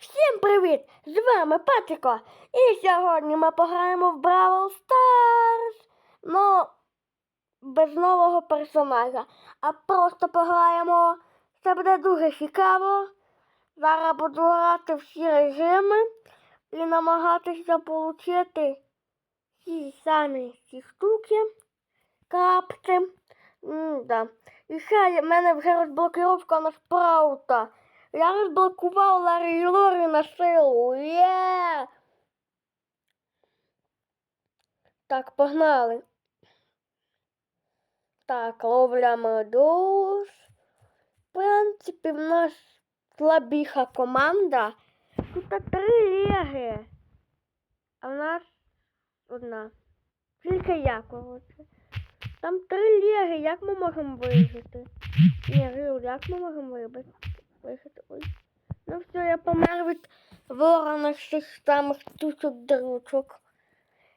Всім привіт! З вами Патріко. І сьогодні ми пограємо в Бравл Старс. Ну, без нового персонажа. А просто пограємо. Це буде дуже цікаво. Зараз буду грати всі режими і намагатися отримати ті самі ці штуки, капці. М, да. І ще в мене вже розблокировка на спраута. Я розблокував Ларі Лорі на силу. Є! Так, погнали. Так, ловля медуз. В принципі, в нас слабіха команда. Тут три леги. А в нас одна. Тільки я, коротше. Там три леги, як ми можемо вижити? Ні, Рил, як ми можемо вибити? Вижити? Ой. Ну все, я помер від ворона всіх самих тучок дручок.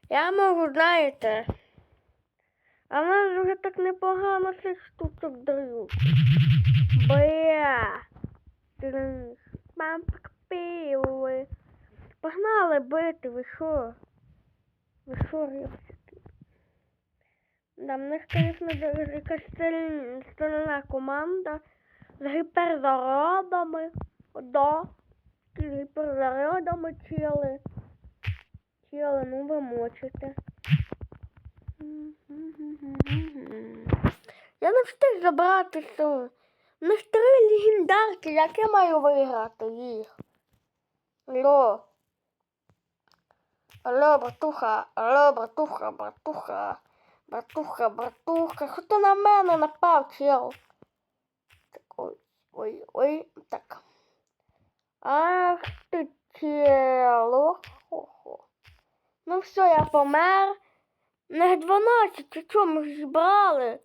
Я можу, знаєте. А в нас вже так непогано цих штучок дають. Бля. Мампк пили. Погнали бити, ви що? Ви що, рівсики? Да, в них, звісно, якась сильна команда з гіперзарядами. Да. З гіперзарядами чили. Чили, ну ви мочите. Я не встиг забрати що. У них три легендарки, як я маю виграти їх. Алло. Алло, братуха, алло, братуха, братуха. Братуха, братуха, ти на мене напав, чел? Так, ой, ой, ой, так. Ах ти чело. Хо-хо. Ну все, я помер. В них 12, ти чого ми ж збирали?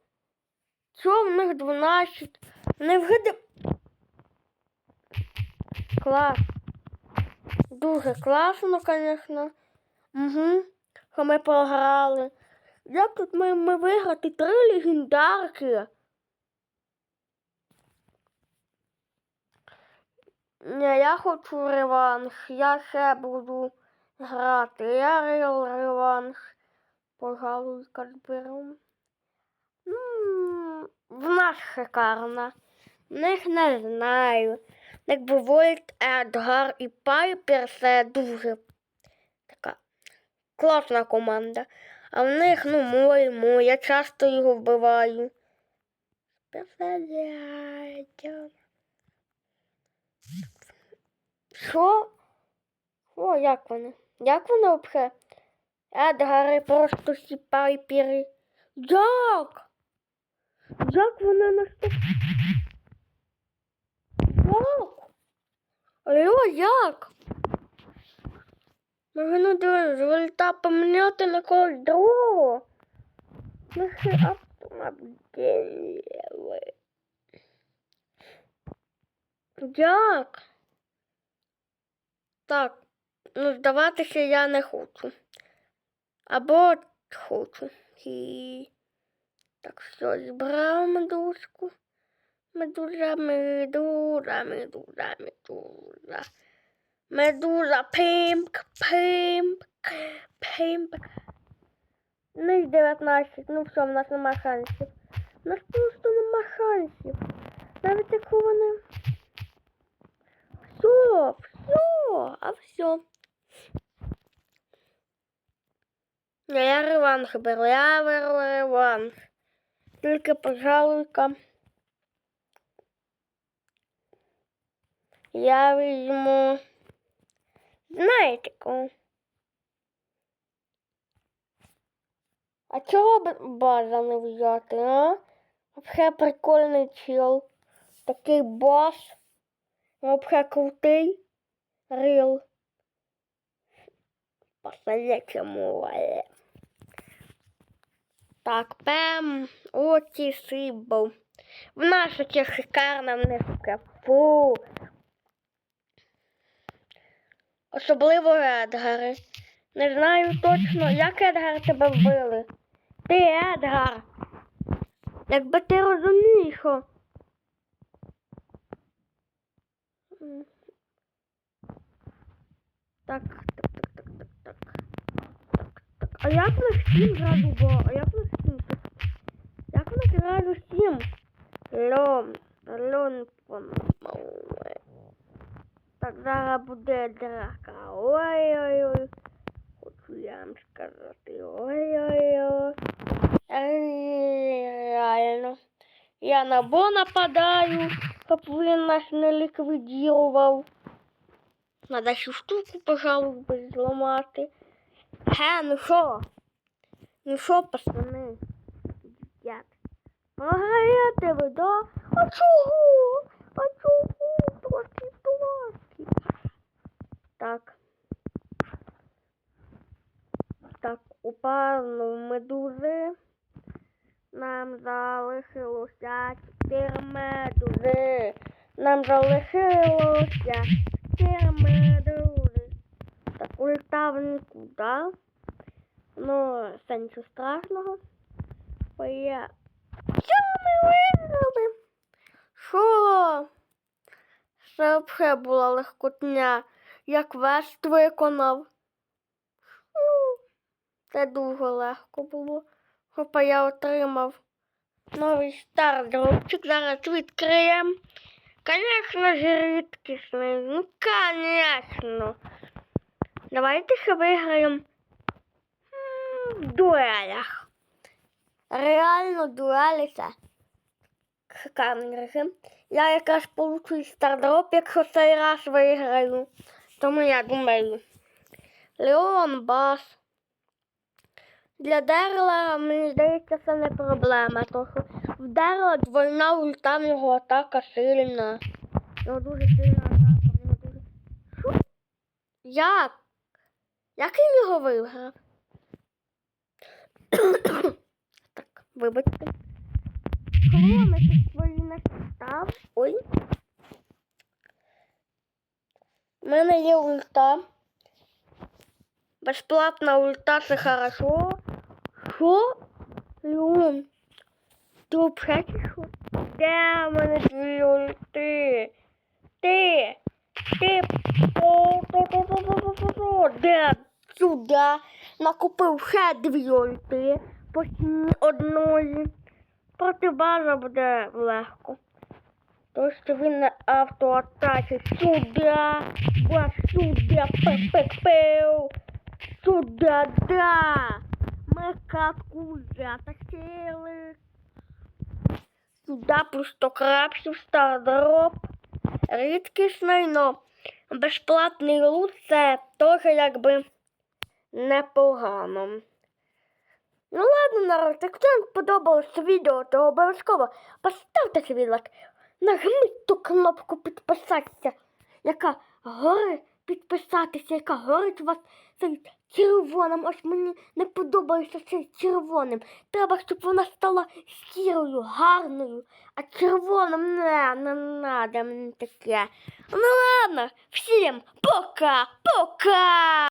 Чого в них 12? Не вгиди. Клас. Дуже класно, звісно. Угу. Що ми програли. Як тут маємо виграти три легендарки? Ні, я хочу реванш. Я ще буду грати. Я рил реванш. Пожалуй, зберу. Ну, в нас шикарна. В них не знаю. Якби Вольт, Едгар і Пайпер це дуже така класна команда. А в них, ну, мой, мой, я часто його вбиваю. Представляєте. Що? О, як вони? Як вони взагалі? Едгари просто всі пайпери. Як? Як вони нас так? Як? Алло, як? Може, ну з вольта поміняти на когось другого? Наші автомобілі. Як? Так, ну здаватися я не хочу. Або хочу. І... Так, все, збирав медузку. Медуза, медуза, медуза, медуза. Медуза, пимк, пимк, пимк. Ну і 19. Ну все, в нас нема шансів. У нас просто нема шансів. Навіть якщо вони. Все, все, а все. Не, я реванш беру, я беру реванш. Тільки, пожалуйста. Я візьму. Знаєте кого? А чого база не взяти, а? Вообще прикольний чел. Такий бос. Вообще крутий. Рил. По-совєтському. Так, пем. Оті сибов. В нас оце шикарна в них капу. Особливо Едгари. Не знаю точно, як Едгар тебе вбили. Ти Едгар. Якби ти розумієш, що. М. Так, так, так, так, так, так. Так, так. А як на Steam зразу було? А як на Steam? Як на зразу Steam? Льон, льон помогли. Так зараз буде драка. Ой-ой-ой. Хочу я вам сказати. Ой-ой-ой. Ей, Реально. Я на Бо нападаю, щоб він нас не ліквідував. Надо цю штуку, пожалуй, зламати. Ге, ну що? Ну що, пацани? Дівчат. Програєте ви, да? А чого? А чого? Трохи, трохи. Так. Так, у медузи нам залишилося чотири медузи. Нам залишилося медузи. Так, улетав нікуди. Ну, це нічого страшного. Бо я... Що ми виграли? Що? Це взагалі була легкотня. Я квест виконав. Ну, це дуже легко було. Хопа я отримав новий стардропчик. Зараз відкриємо. Конечно ж, рідкісний. Ну, конечно. Давайте ще виграємо в дуелях. Реально шикарний режим. Я якраз получу стардроп, якщо цей раз виграю. Тому я думаю. Леон Бас. Для Дерла, мені здається, це не проблема, тому що в Дерла двойна ульта, в нього атака сильна. В нього дуже сильна атака, в нього дуже. Що? Як? Як він його виграв? так, вибачте. Хлони тут свої не став. Ой. У мене є ульта. Безплатна ульта, це хорошо. Що? Леон, ти чи що? Де мене дві ульти? Ти, ти, то, де? Сюди. Накупив ще дві ульти, потім одної. Проти база буде легко. То, що він на автоатаці сюди, ба сюди, пе-пе-пеу. Сюда, да! Мы катку затащили. Сюда просто крапсів стардроп. Рідкісний, но безплатний лут це теж якби непогано. Ну ладно, народ, якщо вам сподобалось це відео, то обов'язково поставте свій лайк. Нажміть ту кнопку підписатися, яка горить, підписатися, яка горить у вас цим червоним. Ось мені не подобається цей червоним. Треба, щоб вона стала сірою, гарною, а червоним не, не надо мені таке. Ну ладно, всім пока, пока!